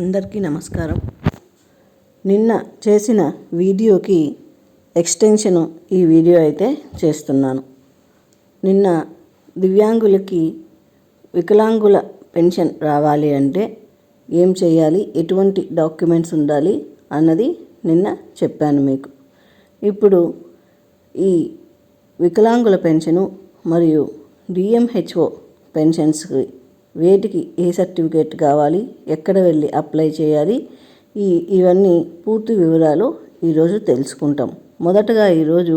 అందరికీ నమస్కారం. నిన్న చేసిన వీడియోకి ఎక్స్టెన్షను ఈ వీడియో అయితే చేస్తున్నాను. నిన్న దివ్యాంగులకి వికలాంగుల పెన్షన్ రావాలి అంటే ఏం చేయాలి? ఎటువంటి డాక్యుమెంట్స్ ఉండాలి? అన్నది నిన్న చెప్పాను మీకు. ఇప్పుడు ఈ వికలాంగుల పెన్షను మరియు డిఎంహెచ్ఓ పెన్షన్స్కి వేటికి ఏ సర్టిఫికేట్ కావాలి ఎక్కడ వెళ్ళి అప్లై చేయాలి ఈ ఇవన్నీ పూర్తి వివరాలు ఈరోజు తెలుసుకుంటాం. మొదటగా ఈరోజు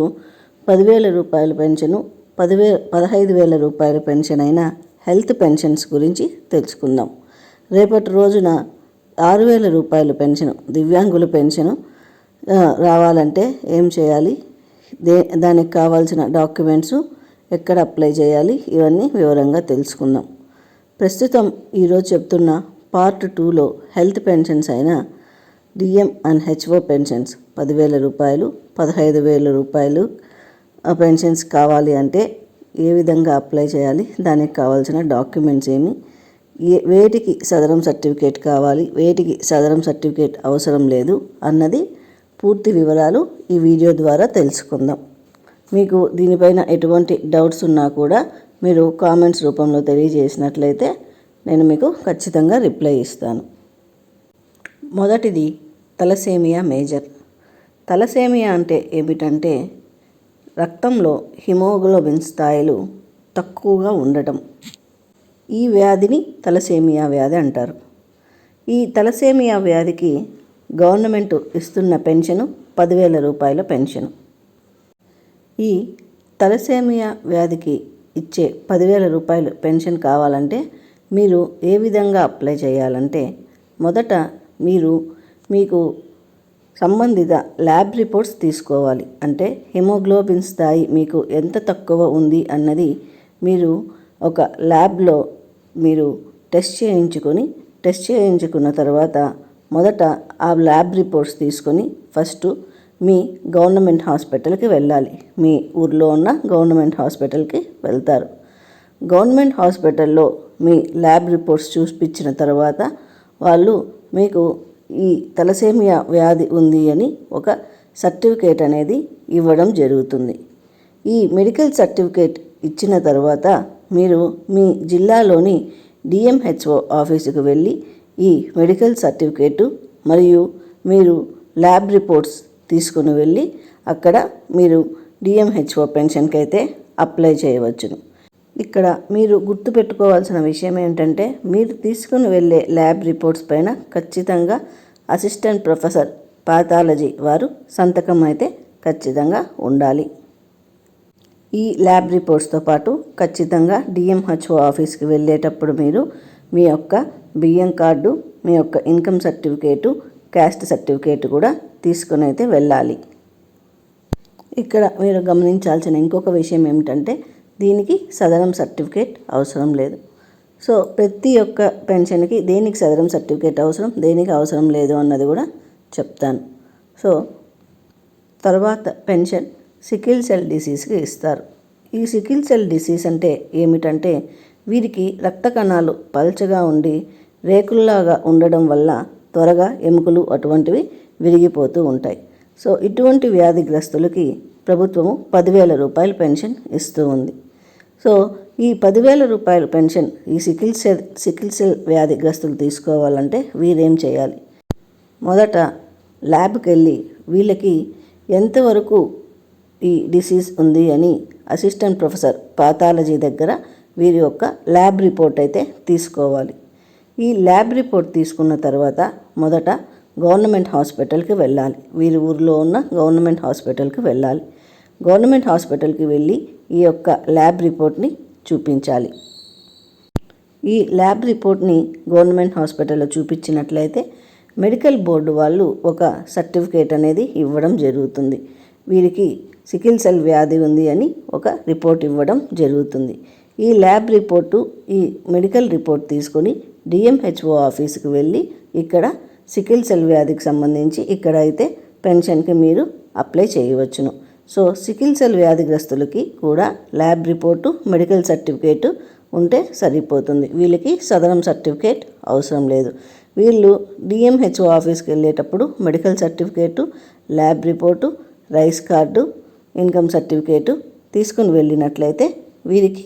పదివేల రూపాయల పెన్షను పదివే పదహైదు వేల రూపాయల పెన్షన్ అయిన హెల్త్ పెన్షన్స్ గురించి తెలుసుకుందాం. రేపటి రోజున ఆరు వేల రూపాయల పెన్షన్ దివ్యాంగుల పెన్షను రావాలంటే ఏం చేయాలి? దే దానికి కావాల్సిన డాక్యుమెంట్స్ ఎక్కడ అప్లై చేయాలి? ఇవన్నీ వివరంగా తెలుసుకుందాం. ప్రస్తుతం ఈరోజు చెప్తున్న పార్ట్ టూలో హెల్త్ పెన్షన్స్ అయిన డిఎం అండ్ హెచ్ఓ పెన్షన్స్. పదివేల రూపాయలు పదహైదు వేల రూపాయలు పెన్షన్స్ కావాలి అంటే ఏ విధంగా అప్లై చేయాలి దానికి కావాల్సిన డాక్యుమెంట్స్ ఏమి ఏ వేటికి సదరం సర్టిఫికేట్ కావాలి వేటికి సదరం సర్టిఫికేట్ అవసరం లేదు అన్నది పూర్తి వివరాలు ఈ వీడియో ద్వారా తెలుసుకుందాం. మీకు దీనిపైన ఎటువంటి డౌట్స్ ఉన్నా కూడా మీరు కామెంట్స్ రూపంలో తెలియజేసినట్లయితే నేను మీకు ఖచ్చితంగా రిప్లై ఇస్తాను. మొదటిది తలసేమియా మేజర్. తలసేమియా అంటే ఏమిటంటే రక్తంలో హిమోగ్లోబిన్ స్థాయిలు తక్కువగా ఉండటం. ఈ వ్యాధిని తలసేమియా వ్యాధి అంటారు. ఈ తలసేమియా వ్యాధికి గవర్నమెంట్ ఇస్తున్న పెన్షను పదివేల రూపాయల పెన్షను. ఈ తలసేమియా వ్యాధికి ఇచ్చే పదివేల రూపాయలు పెన్షన్ కావాలంటే మీరు ఏ విధంగా అప్లై చేయాలంటే మొదట మీరు మీకు సంబంధిత ల్యాబ్ రిపోర్ట్స్ తీసుకోవాలి. అంటే హిమోగ్లోబిన్ స్థాయి మీకు ఎంత తక్కువ ఉంది అన్నది మీరు ఒక ల్యాబ్లో మీరు టెస్ట్ చేయించుకొని టెస్ట్ చేయించుకున్న తర్వాత మొదట ఆ ల్యాబ్ రిపోర్ట్స్ తీసుకొని ఫస్ట్ మీ గవర్నమెంట్ హాస్పిటల్కి వెళ్ళాలి. మీ ఊర్లో ఉన్న గవర్నమెంట్ హాస్పిటల్కి వెళ్తారు. గవర్నమెంట్ హాస్పిటల్లో మీ ల్యాబ్ రిపోర్ట్స్ చూపించిన తర్వాత వాళ్ళు మీకు ఈ తలసేమియా వ్యాధి ఉంది అని ఒక సర్టిఫికేట్ అనేది ఇవ్వడం జరుగుతుంది. ఈ మెడికల్ సర్టిఫికేట్ ఇచ్చిన తర్వాత మీరు మీ జిల్లాలోని డిఎంహెచ్ఓ ఆఫీసుకు వెళ్ళి ఈ మెడికల్ సర్టిఫికేటు మరియు మీరు ల్యాబ్ రిపోర్ట్స్ తీసుకుని వెళ్ళి అక్కడ మీరు డిఎంహెచ్ఓ పెన్షన్కి అయితే అప్లై చేయవచ్చును. ఇక్కడ మీరు గుర్తుపెట్టుకోవాల్సిన విషయం ఏంటంటే మీరు తీసుకుని వెళ్ళే ల్యాబ్ రిపోర్ట్స్ పైన ఖచ్చితంగా అసిస్టెంట్ ప్రొఫెసర్ పాథాలజీ వారు సంతకం అయితే ఖచ్చితంగా ఉండాలి. ఈ ల్యాబ్ రిపోర్ట్స్తో పాటు ఖచ్చితంగా డిఎంహెచ్ఓ ఆఫీస్కి వెళ్ళేటప్పుడు మీరు మీ యొక్క బియ్యం కార్డు మీ యొక్క ఇన్కమ్ సర్టిఫికేటు క్యాస్ట్ సర్టిఫికేట్ కూడా తీసుకుని అయితే వెళ్ళాలి. ఇక్కడ మీరు గమనించాల్సిన ఇంకొక విషయం ఏమిటంటే దీనికి సదరం సర్టిఫికేట్ అవసరం లేదు. సో ప్రతి ఒక్క పెన్షన్కి దేనికి సదరం సర్టిఫికేట్ అవసరం దేనికి అవసరం లేదు అన్నది కూడా చెప్తాను. సో తర్వాత పెన్షన్ సికిల్ సెల్ డిసీజ్కి ఇస్తారు. ఈ సికిల్ సెల్ డిసీజ్ అంటే ఏమిటంటే వీరికి రక్త కణాలు పల్చగా ఉండి రేకుల్లాగా ఉండడం వల్ల త్వరగా ఎముకలు అటువంటివి విరిగిపోతూ ఉంటాయి. సో ఇటువంటి వ్యాధిగ్రస్తులకి ప్రభుత్వము పదివేల రూపాయల పెన్షన్ ఇస్తూ ఉంది. సో ఈ పదివేల రూపాయల పెన్షన్ ఈ సికిల్ సెల్ సికిల్ సెల్ వ్యాధిగ్రస్తులు తీసుకోవాలంటే వీరేం చేయాలి? మొదట ల్యాబ్కి వెళ్ళి వీళ్ళకి ఎంతవరకు ఈ డిసీజ్ ఉంది అని అసిస్టెంట్ ప్రొఫెసర్ పాథాలజీ దగ్గర వీరి యొక్క ల్యాబ్ రిపోర్ట్ అయితే తీసుకోవాలి. ఈ ల్యాబ్ రిపోర్ట్ తీసుకున్న తర్వాత మొదట గవర్నమెంట్ హాస్పిటల్కి వెళ్ళాలి. వీరి ఊరిలో ఉన్న గవర్నమెంట్ హాస్పిటల్కి వెళ్ళాలి. గవర్నమెంట్ హాస్పిటల్కి వెళ్ళి ఈ యొక్క ల్యాబ్ రిపోర్ట్ని చూపించాలి. ఈ ల్యాబ్ రిపోర్ట్ని గవర్నమెంట్ హాస్పిటల్లో చూపించినట్లయితే మెడికల్ బోర్డు వాళ్ళు ఒక సర్టిఫికేట్ అనేది ఇవ్వడం జరుగుతుంది. వీరికి సికిల్ సెల్ వ్యాధి ఉంది అని ఒక రిపోర్ట్ ఇవ్వడం జరుగుతుంది. ఈ ల్యాబ్ రిపోర్టు ఈ మెడికల్ రిపోర్ట్ తీసుకొని డిఎంహెచ్ఓ ఆఫీస్కి వెళ్ళి ఇక్కడ సికిల్ సెల్ వ్యాధికి సంబంధించి ఇక్కడ అయితే పెన్షన్కి మీరు అప్లై చేయవచ్చును. సో సికిల్ సెల్ వ్యాధిగ్రస్తులకి కూడా ల్యాబ్ రిపోర్టు మెడికల్ సర్టిఫికేటు ఉంటే సరిపోతుంది. వీళ్ళకి సదరం సర్టిఫికేట్ అవసరం లేదు. వీళ్ళు డిఎంహెచ్ఓ ఆఫీస్కి వెళ్ళేటప్పుడు medical certificate lab report rice card income certificate తీసుకుని వెళ్ళినట్లయితే వీరికి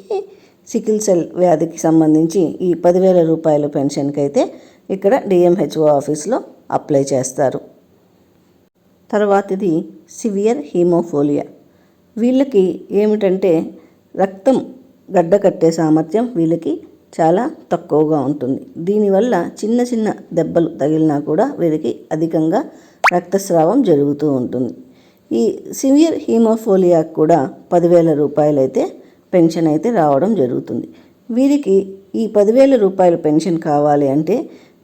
సికిల్ సెల్ వ్యాధికి సంబంధించి ఈ పదివేల రూపాయల పెన్షన్కి అయితే ఇక్కడ డిఎంహెచ్ఓ ఆఫీస్లో అప్లై చేస్తారు. తర్వాతది సివియర్ హీమోఫోలియా. వీళ్ళకి ఏమిటంటే రక్తం గడ్డ కట్టే సామర్థ్యం వీళ్ళకి చాలా తక్కువగా ఉంటుంది. దీనివల్ల చిన్న చిన్న దెబ్బలు తగిలినా కూడా వీరికి అధికంగా రక్తస్రావం జరుగుతూ ఉంటుంది. ఈ సివియర్ హీమోఫోలియా కూడా పదివేల రూపాయలైతే పెన్షన్ అయితే రావడం జరుగుతుంది. వీరికి ఈ పదివేల రూపాయల పెన్షన్ కావాలి అంటే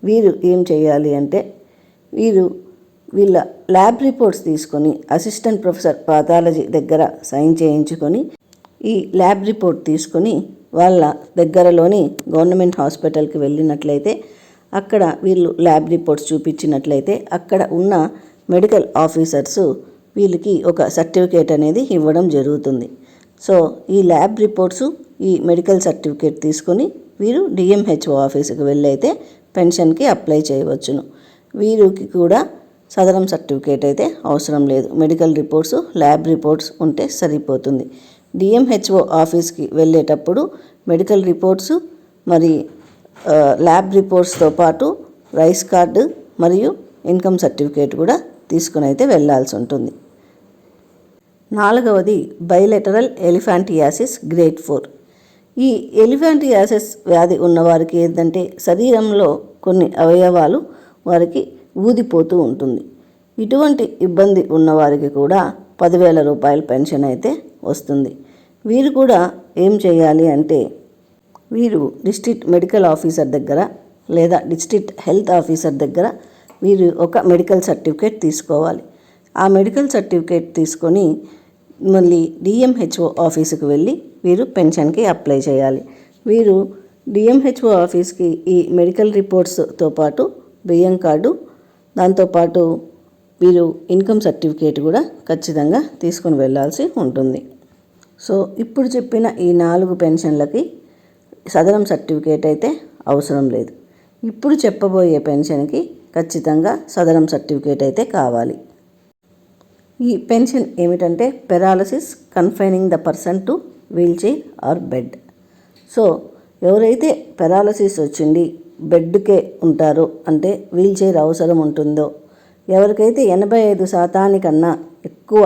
వీరు ఏం చేయాలి అంటే వీరు వీళ్ళ ల్యాబ్ రిపోర్ట్స్ తీసుకొని అసిస్టెంట్ ప్రొఫెసర్ పాథాలజీ దగ్గర సైన్ చేయించుకొని ఈ ల్యాబ్ రిపోర్ట్ తీసుకొని వాళ్ళ దగ్గరలోని గవర్నమెంట్ హాస్పిటల్కి వెళ్ళినట్లయితే అక్కడ వీళ్ళు ల్యాబ్ రిపోర్ట్స్ చూపించినట్లయితే అక్కడ ఉన్న మెడికల్ ఆఫీసర్స్ వీళ్ళకి ఒక సర్టిఫికేట్ అనేది ఇవ్వడం జరుగుతుంది. సో ఈ ల్యాబ్ రిపోర్ట్స్ ఈ మెడికల్ సర్టిఫికేట్ తీసుకొని వీరు డిఎంహెచ్ఓ ఆఫీస్కి వెళ్ళైతే పెన్షన్కి అప్లై చేయవచ్చును. వీరికి కూడా సదరం సర్టిఫికేట్ అయితే అవసరం లేదు. మెడికల్ రిపోర్ట్స్ ల్యాబ్ రిపోర్ట్స్ ఉంటే సరిపోతుంది. డిఎంహెచ్ఓ ఆఫీస్కి వెళ్ళేటప్పుడు మెడికల్ రిపోర్ట్స్ మరి ల్యాబ్ రిపోర్ట్స్తో పాటు రైస్ కార్డు మరియు ఇన్కమ్ సర్టిఫికేట్ కూడా తీసుకుని అయితే వెళ్ళాల్సి ఉంటుంది. నాలుగవది బైలెటరల్ ఎలిఫాంటియాసిస్ గ్రేట్ ఫోర్. ఈ ఎలిఫాంటియాసిస్ వ్యాధి ఉన్నవారికి ఏంటంటే శరీరంలో కొన్ని అవయవాలు వారికి ఊదిపోతూ ఉంటుంది. ఇటువంటి ఇబ్బంది ఉన్నవారికి కూడా పదివేల రూపాయల పెన్షన్ అయితే వస్తుంది. వీరు కూడా ఏం చేయాలి అంటే వీరు డిస్ట్రిక్ట్ మెడికల్ ఆఫీసర్ దగ్గర లేదా డిస్ట్రిక్ట్ హెల్త్ ఆఫీసర్ దగ్గర వీరు ఒక మెడికల్ సర్టిఫికేట్ తీసుకోవాలి. ఆ మెడికల్ సర్టిఫికేట్ తీసుకొని మళ్ళీ డిఎంహెచ్ఓ ఆఫీసుకు వెళ్ళి వీరు పెన్షన్కి అప్లై చేయాలి. వీరు డిఎంహెచ్ఓ ఆఫీస్కి ఈ మెడికల్ రిపోర్ట్స్తో పాటు బియ్యం కార్డు దాంతోపాటు వీరు ఇన్కమ్ సర్టిఫికేట్ కూడా ఖచ్చితంగా తీసుకుని వెళ్ళాల్సి ఉంటుంది. సో ఇప్పుడు చెప్పిన ఈ నాలుగు పెన్షన్లకి సదరం సర్టిఫికేట్ అయితే అవసరం లేదు. ఇప్పుడు చెప్పబోయే పెన్షన్కి ఖచ్చితంగా సదరం సర్టిఫికేట్ అయితే కావాలి. ఈ పెన్షన్ ఏమిటంటే paralysis confining the person to wheelchair or bed. So ఎవరైతే పెరాలసిస్ వచ్చింది బెడ్కే ఉంటారో అంటే వీల్ చైర్ అవసరం ఉంటుందో ఎవరికైతే ఎనభై ఐదు శాతానికన్నా ఎక్కువ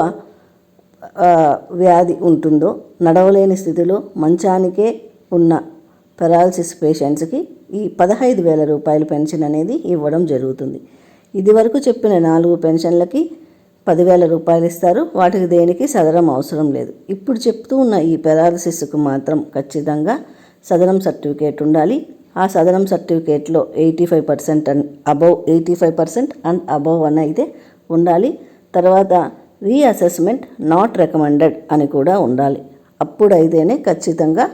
వ్యాధి ఉంటుందో నడవలేని స్థితిలో మంచానికే ఉన్న పెరాలసిస్ పేషెంట్స్కి ఈ పదహైదు వేల రూపాయల పెన్షన్ అనేది ఇవ్వడం జరుగుతుంది. ఇదివరకు చెప్పిన నాలుగు పెన్షన్లకి పదివేల రూపాయలు ఇస్తారు. వాటికి దేనికి సదరం అవసరం లేదు. ఇప్పుడు చెప్తూ ఉన్న ఈ పెరాలసిస్కు మాత్రం ఖచ్చితంగా సదరం సర్టిఫికేట్ ఉండాలి. ఆ సదరం సర్టిఫికేట్లో eighty five percent and above eighty five percent and above అని అయితే ఉండాలి. తర్వాత రీఅసెస్మెంట్ నాట్ రికమెండెడ్ అని కూడా ఉండాలి. అప్పుడైతేనే ఖచ్చితంగా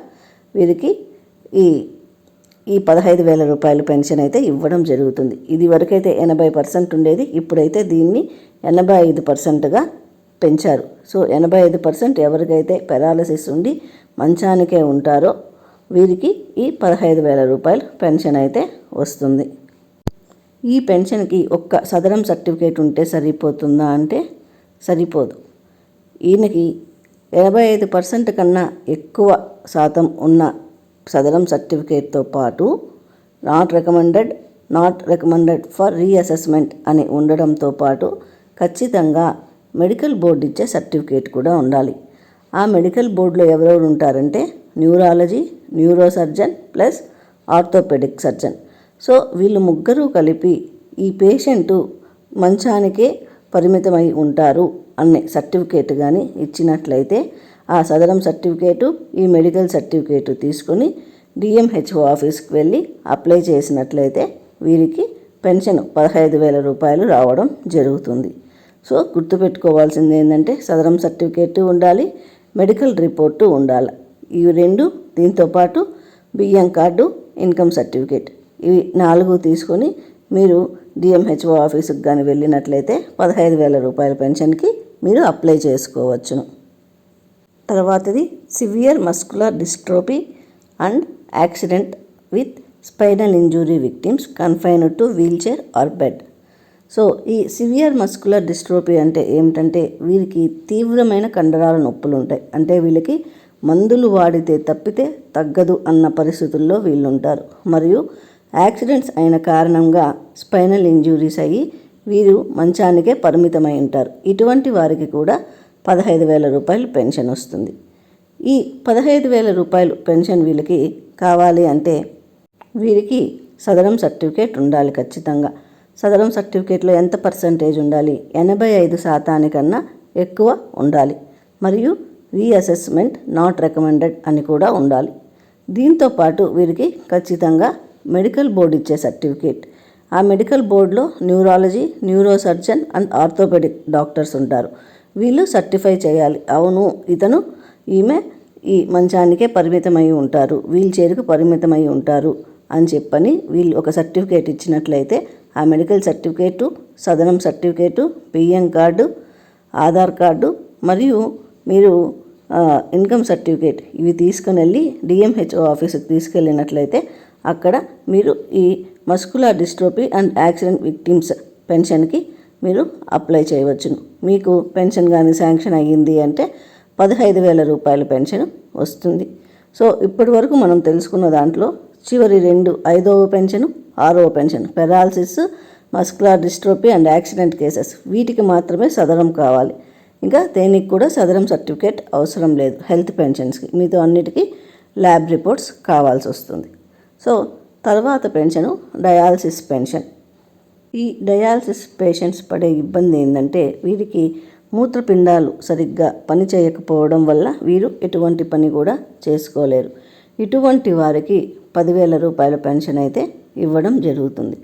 వీరికి ఈ ఈ పదహైదు వేల రూపాయల పెన్షన్ అయితే ఇవ్వడం జరుగుతుంది. ఇది వరకైతే ఎనభై పర్సెంట్ ఉండేది. ఇప్పుడైతే దీన్ని ఎనభై ఐదు పర్సెంట్గా పెంచారు. సో ఎనభై ఐదు పర్సెంట్ ఎవరికైతే పెరాలసిస్ ఉండి మంచానికే ఉంటారో వీరికి ఈ పదహైదు వేల రూపాయలు పెన్షన్ అయితే వస్తుంది. ఈ పెన్షన్కి ఒక్క సదరం సర్టిఫికేట్ ఉంటే సరిపోతుందా అంటే సరిపోదు. ఈయనకి ఎనభై ఐదు పర్సెంట్ కన్నా ఎక్కువ శాతం ఉన్న సదరం సర్టిఫికేట్తో పాటు not recommended not recommended for reassessment అని ఉండడంతో పాటు ఖచ్చితంగా మెడికల్ బోర్డు ఇచ్చే సర్టిఫికేట్ కూడా ఉండాలి. ఆ మెడికల్ బోర్డులో ఎవరెవరు ఉంటారంటే neurology neuro surgeon plus orthopaedic surgeon. So వీళ్ళు ముగ్గురు కలిపి ఈ పేషెంటు మంచానికే పరిమితమై ఉంటారు అనే సర్టిఫికేట్ కానీ ఇచ్చినట్లయితే ఆ సదరం సర్టిఫికేటు ఈ మెడికల్ సర్టిఫికేటు తీసుకొని డిఎంహెచ్ఓ ఆఫీస్కి వెళ్ళి అప్లై చేసినట్లయితే వీరికి పెన్షన్ పదహైదు వేల రూపాయలు రావడం జరుగుతుంది. సో గుర్తుపెట్టుకోవాల్సింది ఏంటంటే సదరం సర్టిఫికేట్ ఉండాలి మెడికల్ రిపోర్టు ఉండాలి. ఇవి రెండు దీంతో పాటు బియ్యం కార్డు ఇన్కమ్ సర్టిఫికేట్. ఇవి నాలుగు తీసుకొని మీరు డిఎంహెచ్ఓ ఆఫీసుకు కానీ వెళ్ళినట్లయితే పదహైదు వేల రూపాయల పెన్షన్కి మీరు అప్లై చేసుకోవచ్చును. తర్వాతది severe muscular dystrophy and accident with spinal injury victims confined to wheelchair or bed. So ఈ సివియర్ మస్కులర్ డిస్ట్రోపీ అంటే ఏమిటంటే వీరికి తీవ్రమైన కండరాల నొప్పులు ఉంటాయి అంటే వీళ్ళకి మందులు వాడితే తప్పితే తగ్గదు అన్న పరిస్థితుల్లో వీళ్ళు ఉంటారు మరియు యాక్సిడెంట్స్ అయిన కారణంగా స్పైనల్ ఇంజురీస్ అయ్యి వీరు మంచానికే పరిమితమై ఉంటారు. ఇటువంటి వారికి కూడా పదహైదు వేల రూపాయలు పెన్షన్ వస్తుంది. ఈ పదహైదు వేల రూపాయలు పెన్షన్ వీళ్ళకి కావాలి అంటే వీరికి సదరం సర్టిఫికేట్ ఉండాలి ఖచ్చితంగా. సదరం సర్టిఫికేట్లో ఎంత పర్సంటేజ్ ఉండాలి? ఎనభై ఐదు శాతానికన్నా ఎక్కువ ఉండాలి. మరియు రీఅసెస్మెంట్ నాట్ రికమెండెడ్ అని కూడా ఉండాలి. దీంతో పాటు వీరికి ఖచ్చితంగా మెడికల్ బోర్డు ఇచ్చే సర్టిఫికేట్. ఆ మెడికల్ బోర్డులో neurology neurosurgeon and orthopaedic doctors ఉంటారు. వీళ్ళు సర్టిఫై చేయాలి. అవును ఇతను ఈమె ఈ మంచానికే పరిమితమై ఉంటారు. వీల్ చైర్కు పరిమితమై ఉంటారు అని చెప్పని వీళ్ళు ఒక సర్టిఫికేట్ ఇచ్చినట్లయితే ఆ మెడికల్ సర్టిఫికేటు సదనం సర్టిఫికేటు బియ్యం కార్డు ఆధార్ కార్డు మరియు మీరు ఇన్కమ్ సర్టిఫికేట్ ఇవి తీసుకుని వెళ్ళి డిఎంహెచ్ఓ ఆఫీస్కి తీసుకెళ్ళినట్లయితే అక్కడ మీరు ఈ muscular dystrophy and accident victims పెన్షన్కి మీరు అప్లై చేయవచ్చును. మీకు పెన్షన్ కానీ శాంక్షన్ అయ్యింది అంటే పదహైదు వేల రూపాయల పెన్షన్ వస్తుంది. సో ఇప్పటి వరకు మనం తెలుసుకున్న దాంట్లో చివరి రెండు ఐదవ పెన్షన్ ఆరవ pension paralysis muscular dystrophy and accident cases వీటికి మాత్రమే సదరం కావాలి. ఇంకా దేనికి కూడా సదరం సర్టిఫికేట్ అవసరం లేదు హెల్త్ పెన్షన్స్కి. మీతో అన్నిటికీ ల్యాబ్ రిపోర్ట్స్ కావాల్సి వస్తుంది. సో తర్వాత పెన్షను డయాలసిస్ పెన్షన్. ఈ డయాలసిస్ పేషెంట్స్ పడే ఇబ్బంది ఏంటంటే వీరికి మూత్రపిండాలు సరిగ్గా పని చేయకపోవడం వల్ల వీరు ఎటువంటి పని కూడా చేసుకోలేరు. ఇటువంటి వారికి పదివేల రూపాయల పెన్షన్ అయితే ఇవ్వడం జరుగుతుంది.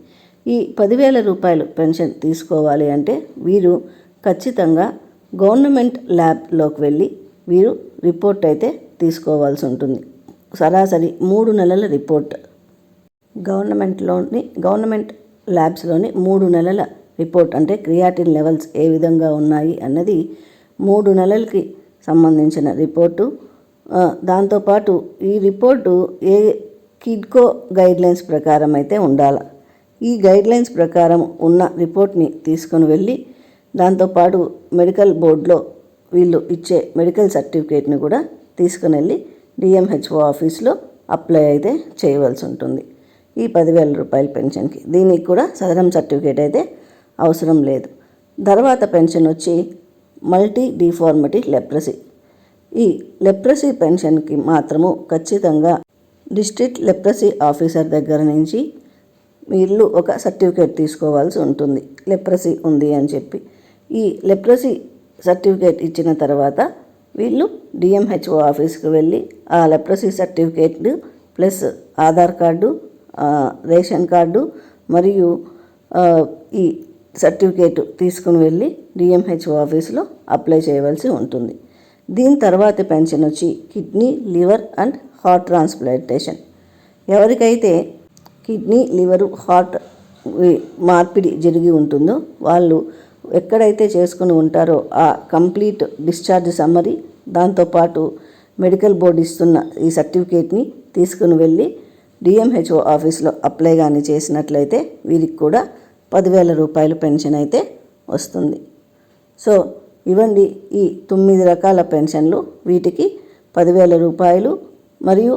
ఈ పదివేల రూపాయలు పెన్షన్ తీసుకోవాలి అంటే వీరు ఖచ్చితంగా గవర్నమెంట్ ల్యాబ్లోకి వెళ్ళి వీరు రిపోర్ట్ అయితే తీసుకోవాల్సి ఉంటుంది. సరాసరి మూడు నెలల రిపోర్ట్. గవర్నమెంట్లోని గవర్నమెంట్ ల్యాబ్స్లోని మూడు నెలల రిపోర్ట్ అంటే క్రియాటిన్ లెవెల్స్ ఏ విధంగా ఉన్నాయి అన్నది మూడు నెలలకి సంబంధించిన రిపోర్టు. దాంతోపాటు ఈ రిపోర్టు ఏ కిడ్కో గైడ్లైన్స్ ప్రకారం అయితే ఉండాలి. ఈ గైడ్లైన్స్ ప్రకారం ఉన్న రిపోర్ట్ని తీసుకొని వెళ్ళి దాంతోపాటు మెడికల్ బోర్డులో వీళ్ళు ఇచ్చే మెడికల్ సర్టిఫికేట్ని కూడా తీసుకుని వెళ్ళి డిఎంహెచ్ఓ ఆఫీస్లో అప్లై అయితే చేయవలసి ఉంటుంది. ఈ పదివేల రూపాయల పెన్షన్కి. దీనికి కూడా సదరం సర్టిఫికేట్ అయితే అవసరం లేదు. తర్వాత పెన్షన్ వచ్చి మల్టీ డిఫార్మిటీ లెప్రసీ. ఈ లెప్రసీ పెన్షన్కి మాత్రము ఖచ్చితంగా డిస్ట్రిక్ట్ లెప్రసీ ఆఫీసర్ దగ్గర నుంచి వీళ్ళు ఒక సర్టిఫికేట్ తీసుకోవాల్సి ఉంటుంది. లెప్రసీ ఉంది అని చెప్పి. ఈ లెప్రసీ సర్టిఫికేట్ ఇచ్చిన తర్వాత వీళ్ళు డిఎంహెచ్ఓ ఆఫీస్కి వెళ్ళి ఆ leprosy certificate plus Aadhaar card ration card మరియు ఈ సర్టిఫికేట్ తీసుకుని వెళ్ళి డిఎంహెచ్ఓ ఆఫీస్లో అప్లై చేయవలసి ఉంటుంది. దీని తర్వాత పెన్షన్ వచ్చి kidney liver and heart transplantation. ఎవరికైతే కిడ్నీ లివరు హార్ట్ మార్పిడి జరిగి ఉంటుందో వాళ్ళు ఎక్కడైతే చేసుకుని ఉంటారో ఆ కంప్లీట్ డిశ్చార్జ్ సమ్మరీ దాంతోపాటు మెడికల్ బోర్డు ఇస్తున్న ఈ సర్టిఫికేట్ని తీసుకుని వెళ్ళి డిఎంహెచ్ఓ ఆఫీస్లో అప్లై కానీ చేసినట్లయితే వీరికి కూడా పదివేల రూపాయలు పెన్షన్ అయితే వస్తుంది. సో ఇవ్వండి ఈ తొమ్మిది రకాల పెన్షన్లు. వీటికి పదివేల రూపాయలు మరియు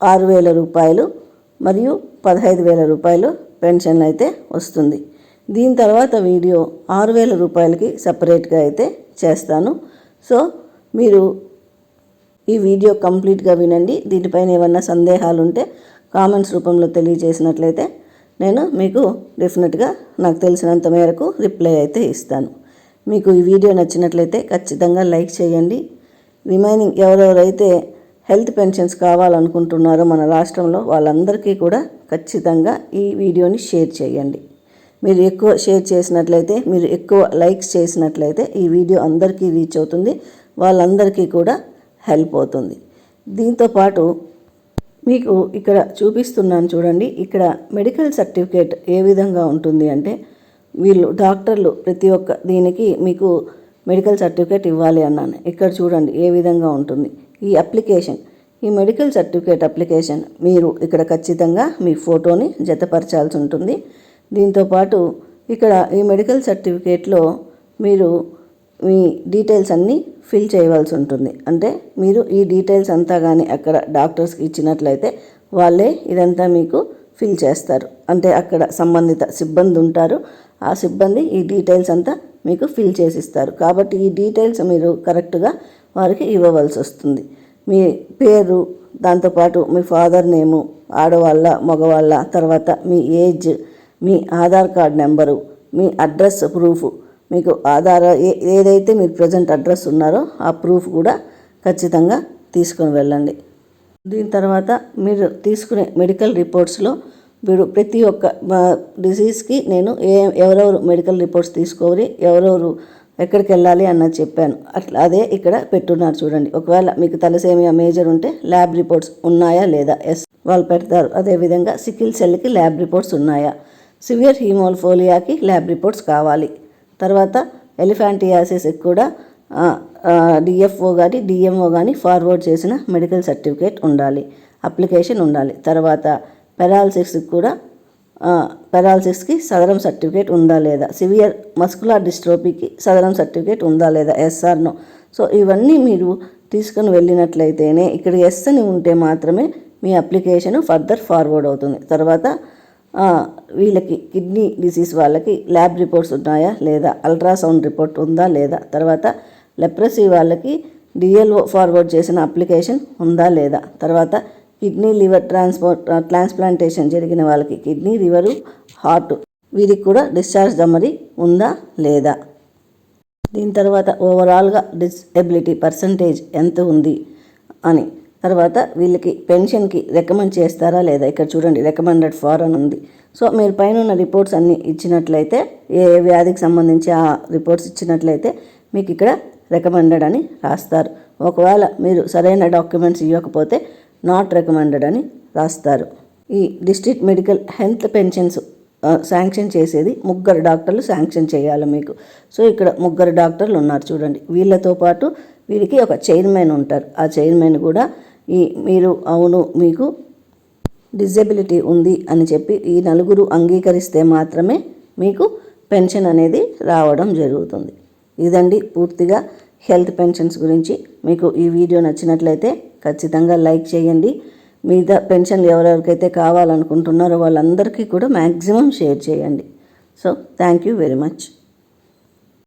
ఆరు వేల రూపాయలు మరియు పదహైదు వేల రూపాయలు పెన్షన్ అయితే వస్తుంది. దీని తర్వాత వీడియో ఆరు వేల రూపాయలకి సపరేట్గా అయితే చేస్తాను. సో మీరు ఈ వీడియో కంప్లీట్గా వినండి. దీనిపైన ఏమన్నా సందేహాలు ఉంటే కామెంట్స్ రూపంలో తెలియజేసినట్లయితే నేను మీకు డెఫినెట్గా నాకు తెలిసినంత మేరకు రిప్లై అయితే ఇస్తాను. మీకు ఈ వీడియో నచ్చినట్లయితే ఖచ్చితంగా లైక్ చేయండి. రిమైనింగ్ ఎవరెవరైతే హెల్త్ పెన్షన్స్ కావాలనుకుంటున్నారో మన రాష్ట్రంలో వాళ్ళందరికీ కూడా ఖచ్చితంగా ఈ వీడియోని షేర్ చేయండి. మీరు ఎక్కువ షేర్ చేసినట్లయితే మీరు ఎక్కువ లైక్స్ చేసినట్లయితే ఈ వీడియో అందరికీ రీచ్ అవుతుంది వాళ్ళందరికీ కూడా హెల్ప్ అవుతుంది. దీంతోపాటు మీకు ఇక్కడ చూపిస్తున్నాను చూడండి. ఇక్కడ మెడికల్ సర్టిఫికేట్ ఏ విధంగా ఉంటుంది అంటే వీళ్ళు డాక్టర్లు ప్రతి ఒక్క దీనికి మీకు మెడికల్ సర్టిఫికేట్ ఇవ్వాలి అన్నాను. ఇక్కడ చూడండి ఏ విధంగా ఉంటుంది. ఈ అప్లికేషన్ ఈ మెడికల్ సర్టిఫికేట్ అప్లికేషన్ మీరు ఇక్కడ ఖచ్చితంగా మీ ఫోటోని జతపరచాల్సి ఉంటుంది. దీంతోపాటు ఇక్కడ ఈ మెడికల్ సర్టిఫికేట్లో మీరు మీ డీటెయిల్స్ అన్నీ ఫిల్ చేయవలసి ఉంటుంది. అంటే మీరు ఈ డీటెయిల్స్ అంతా కానీ అక్కడ డాక్టర్స్కి ఇచ్చినట్లయితే వాళ్ళే ఇదంతా మీకు ఫిల్ చేస్తారు. అంటే అక్కడ సంబంధిత సిబ్బంది ఉంటారు. ఆ సిబ్బంది ఈ డీటెయిల్స్ అంతా మీకు ఫిల్ చేసిస్తారు. కాబట్టి ఈ డీటెయిల్స్ మీరు కరెక్ట్గా వారికి ఇవ్వవలసి వస్తుంది. మీ పేరు దాంతోపాటు మీ ఫాదర్ నేము ఆడవాళ్ళ మగవాళ్ళ తర్వాత మీ ఏజ్ మీ ఆధార్ కార్డ్ నెంబరు మీ అడ్రస్ ప్రూఫ్ మీకు ఆధార్ ఏ- ఏదైతే మీరు ప్రజెంట్ అడ్రస్ ఉన్నారో ఆ ప్రూఫ్ కూడా ఖచ్చితంగా తీసుకొని వెళ్ళండి. దీని తర్వాత మీరు తీసుకునే మెడికల్ రిపోర్ట్స్లో మీరు ప్రతి ఒక్క డిసీజ్కి నేను ఏ ఎవరెవరు మెడికల్ రిపోర్ట్స్ తీసుకోవాలి ఎవరెవరు ఎక్కడికి వెళ్ళాలి అన్నది చెప్పాను. అట్లా అదే ఇక్కడ పెట్టున్నారు చూడండి. ఒకవేళ మీకు తలసేమియా మేజర్ ఉంటే ల్యాబ్ రిపోర్ట్స్ ఉన్నాయా లేదా? ఎస్ వాళ్ళు పెడతారు. అదేవిధంగా సికిల్ సెల్కి ల్యాబ్ రిపోర్ట్స్ ఉన్నాయా? సివియర్ హీమోల్ఫోలియాకి ల్యాబ్ రిపోర్ట్స్ కావాలి. తర్వాత ఎలిఫాంటియాసిస్కి కూడా డిఎఫ్ఓ కానీ డిఎంఓ కానీ ఫార్వర్డ్ చేసిన మెడికల్ సర్టిఫికేట్ ఉండాలి అప్లికేషన్ ఉండాలి. తర్వాత పెరాలసిస్కి కూడా పెరాలసిస్కి సదరం సర్టిఫికేట్ ఉందా లేదా? సివియర్ మస్కులార్ డిస్ట్రోపీకి సదరం సర్టిఫికేట్ ఉందా లేదా? ఎస్ఆర్నో సో ఇవన్నీ మీరు తీసుకొని వెళ్ళినట్లయితేనే ఇక్కడ ఎస్ అని ఉంటే మాత్రమే మీ అప్లికేషన్ ఫర్దర్ ఫార్వర్డ్ అవుతుంది. తర్వాత వీళ్ళకి కిడ్నీ డిసీజ్ వాళ్ళకి ల్యాబ్ రిపోర్ట్స్ ఉన్నాయా లేదా? అల్ట్రాసౌండ్ రిపోర్ట్ ఉందా లేదా? తర్వాత లెప్రసీ వాళ్ళకి డిఎల్ఓ ఫార్వర్డ్ చేసిన అప్లికేషన్ ఉందా లేదా? తర్వాత కిడ్నీ లివర్ ట్రాన్స్పోర్ట్ ట్రాన్స్ప్లాంటేషన్ జరిగిన వాళ్ళకి కిడ్నీ లివరు హార్ట్ వీరికి కూడా డిశ్చార్జ్ దమ్మరి ఉందా లేదా? దీని తర్వాత ఓవరాల్గా డిసెబిలిటీ పర్సంటేజ్ ఎంత ఉంది అని తర్వాత వీళ్ళకి పెన్షన్కి రికమెండ్ చేస్తారా లేదా? ఇక్కడ చూడండి రికమెండెడ్ ఫార్ అని ఉంది. సో మీరు పైన ఉన్న రిపోర్ట్స్ అన్నీ ఇచ్చినట్లయితే ఏ వ్యాధికి సంబంధించి ఆ రిపోర్ట్స్ ఇచ్చినట్లయితే మీకు ఇక్కడ రికమెండెడ్ అని రాస్తారు. ఒకవేళ మీరు సరైన డాక్యుమెంట్స్ ఇవ్వకపోతే నాట్ రికమెండెడ్ అని రాస్తారు. ఈ district medical health pensions sanction చేసేది ముగ్గురు డాక్టర్లు శాంక్షన్ చేయాలి మీకు. సో ఇక్కడ ముగ్గురు డాక్టర్లు ఉన్నారు చూడండి. వీళ్ళతో పాటు వీరికి ఒక చైర్మన్ ఉంటారు. ఆ చైర్మన్ కూడా ఈ మీరు అవును మీకు డిజబిలిటీ ఉంది అని చెప్పి ఈ నలుగురు అంగీకరిస్తే మాత్రమే మీకు పెన్షన్ అనేది రావడం జరుగుతుంది. ఇదండి పూర్తిగా హెల్త్ పెన్షన్స్ గురించి. మీకు ఈ వీడియో నచ్చినట్లయితే ఖచ్చితంగా లైక్ చేయండి. మిగతా పెన్షన్లు ఎవరెవరికైతే కావాలనుకుంటున్నారో వాళ్ళందరికీ కూడా మ్యాక్సిమం షేర్ చేయండి. So thank you very much.